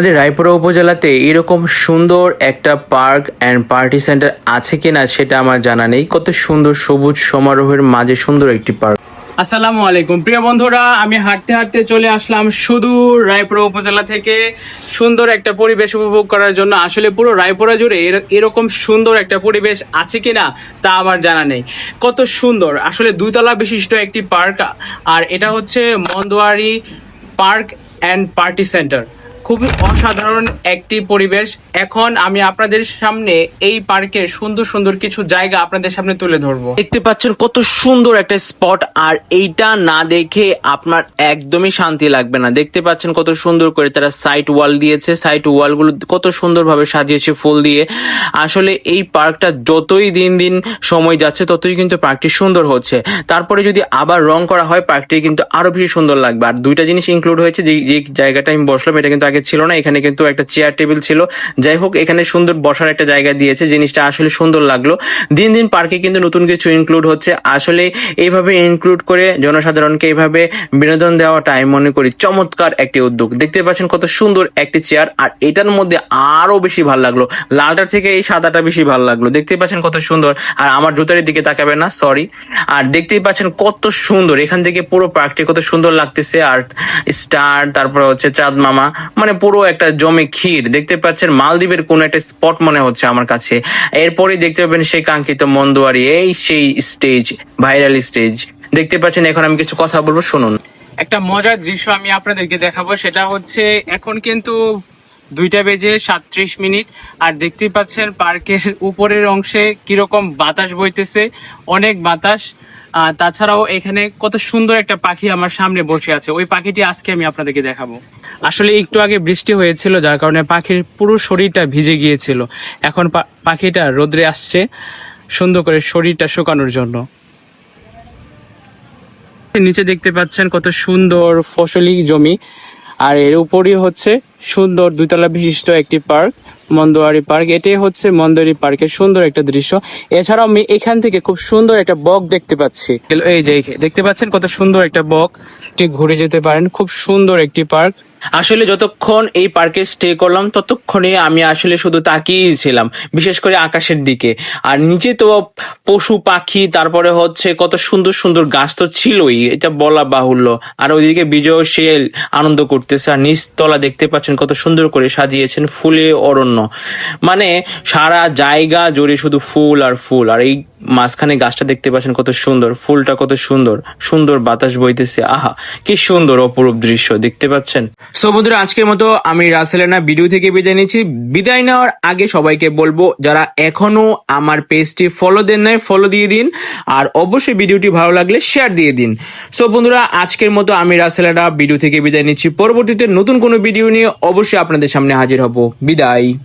আমাদের রায়পুরা উপজেলাতে এরকম সুন্দর একটা পার্ক অ্যান্ড পার্টি সেন্টার আছে কিনা সেটা আমার জানা নেই। কত সুন্দর সবুজ সমারোহের মাঝে সুন্দর একটি পার্ক। আসসালামু আলাইকুম। প্রিয় বন্ধুরা, আমি হাঁটতে হাঁটতে চলে আসলাম সুদূর রায়পুরা উপজেলা থেকে। সুন্দর একটা পরিবেশ উপভোগ করার জন্য আসলে পুরো রায়পুরা জুড়ে এর- এরকম সুন্দর একটা পরিবেশ আছে কি না তা আমার জানা নেই। কত সুন্দর। আসলে দুইতলা বিশিষ্ট একটি পার্ক, আর এটা হচ্ছে মন্দোয়ারি পার্ক অ্যান্ড পার্টি সেন্টার খুবই অসাধারণ একটি পরিবেশ। এখন আমি আপনাদের সামনে এই পার্কের সুন্দর সুন্দর কিছু জায়গা আপনাদের সামনে তুলে ধরবো। দেখতে পাচ্ছেন কত সুন্দর একটা স্পট, আর এইটা না দেখে আপনার একদমই শান্তি লাগবে না। দেখতে পাচ্ছেন কত সুন্দর করে তারা সাইড ওয়াল দিয়েছে। সাইড ওয়ালগুলো কত সুন্দরভাবে সাজিয়েছে ফুল দিয়ে। আসলে এই পার্কটা যতই দিন দিন সময় যাচ্ছে, ততই কিন্তু পার্কটি সুন্দর হচ্ছে। তারপরে যদি আবার রং করা হয়, পার্কটি কিন্তু আরও বেশি সুন্দর লাগবে। আর দুইটা জিনিস ইনক্লুড হয়েছে যে জায়গাটা আমি বসলাম, এটা কিন্তু আগে ছিল না, এখানে কিন্তু একটা চেয়ার টেবিল ছিল। যাই হোক, এখানে সুন্দর বসার একটা জায়গা দিয়েছে, জিনিসটা আসলে সুন্দর লাগল। দিন দিন পার্কে কিন্তু নতুন কিছু ইনক্লুড হচ্ছে। আসলে এইভাবে ইনক্লুড করে জনসাধারণকে এইভাবে বিনোদন দেওয়াটা আমি মনে করি চমৎকার একটি উদ্যোগ। দেখতে পাচ্ছেন কত সুন্দর একটি চেয়ার আর এটার মধ্যে আরও বেশি ভালো লাগল। লালটার থেকে এই সাদাটা বেশি ভালো লাগল। দেখতে পাচ্ছেন কত সুন্দর। আর আমার জুতারের দিকে তাকাবেন না সরি আর দেখতেই পাচ্ছেন কত সুন্দর। এখান থেকে পুরো পার্কটি কত সুন্দর লাগতেছে। আর স্টার তারপরে হচ্ছে চাঁদ মামা। মানে পুরো একটা জমে ক্ষীর। দেখতে পাচ্ছেন, মালদ্বীপের কোন একটা স্পট মনে হচ্ছে আমার কাছে। এরপরে দেখতে পাবেন সেই কাঙ্ক্ষিত মন্দুয়ারি, এই সেই স্টেজ, ভাইরাল স্টেজ। দেখতে পাচ্ছেন, এখন আমি কিছু কথা বলব, শুনুন। একটা মজার দৃশ্য আমি আপনাদেরকে দেখাবো, সেটা হচ্ছে এখন কিন্তু দুইটা বেজে সাতত্রিশ মিনিট। আর দেখতেই পাচ্ছেন, পার্কের উপরের অংশে কীরকম বাতাস বইতেছে, অনেক বাতাস। তাছাড়াও এখানে কত সুন্দর একটা পাখি আমার সামনে বসে আছে। ওই পাখিটি আজকে আমি আপনাদেরকে দেখাবো। আসলে একটু আগে বৃষ্টি হয়েছিল, যার কারণে পাখির পুরো শরীরটা ভিজে গিয়েছিল। এখন পাখিটা রোদ্রে আসছে, সুন্দর করে শরীরটা শুকানোর জন্য। নিচে দেখতে পাচ্ছেন কত সুন্দর ফসলি জমি। আর এর উপরই হচ্ছে সুন্দর দুতলা বিশিষ্ট একটি পার্ক, মন্দোয়ারি পার্ক। এটাই হচ্ছে মন্দোয়ারি পার্কের সুন্দর একটা দৃশ্য। এছাড়াও আমি এখান থেকে খুব সুন্দর একটা বক দেখতে পাচ্ছি। এই যে দেখতে পাচ্ছেন কত সুন্দর একটা বক। ঘুরে যেতে পারেন, খুব সুন্দর একটি পার্ক। আসলে যতক্ষণ এই পার্কে স্টে করলাম, ততক্ষণে আমি আসলে শুধু তাকিয়েই ছিলাম, বিশেষ করে আকাশের দিকে। আর নিচে তো পশু, পাখি, তারপরে হচ্ছে কত সুন্দর সুন্দর গাছ তো ছিলই, এটা বলা বাহুল্য। আর ওইদিকে বিজয় সে আনন্দ করতেছে, আর নিচতলা দেখতে পাচ্ছেন কত সুন্দর করে সাজিয়েছেন ফুলে অরণ্য। মানে সারা জায়গা জুড়ে শুধু ফুল আর ফুল। আর এই মাঝখানে গাছটা দেখতে পাচ্ছেন কত সুন্দর, ফুলটা কত সুন্দর সুন্দর বাতাস বইতেছে। আহা, কি সুন্দর অপরূপ দৃশ্য, দেখতে পাচ্ছেন? সো বন্ধুরা, আজকের মতো আমি রাসেলেনা ভিডিও থেকে বিদায় নিচ্ছি। বিদায় নেওয়ার আগে সবাইকে বলব, যারা এখনও আমার পেজটি ফলো দেন নাই ফলো দিয়ে দিন। আর অবশ্যই ভিডিওটি ভালো লাগলে শেয়ার দিয়ে দিন। সো বন্ধুরা, আজকের মতো আমি রাসেলেনা ভিডিও থেকে বিদায় নিচ্ছি। পরবর্তীতে নতুন কোনো ভিডিও নিয়ে অবশ্যই আপনাদের সামনে হাজির হব। বিদায়।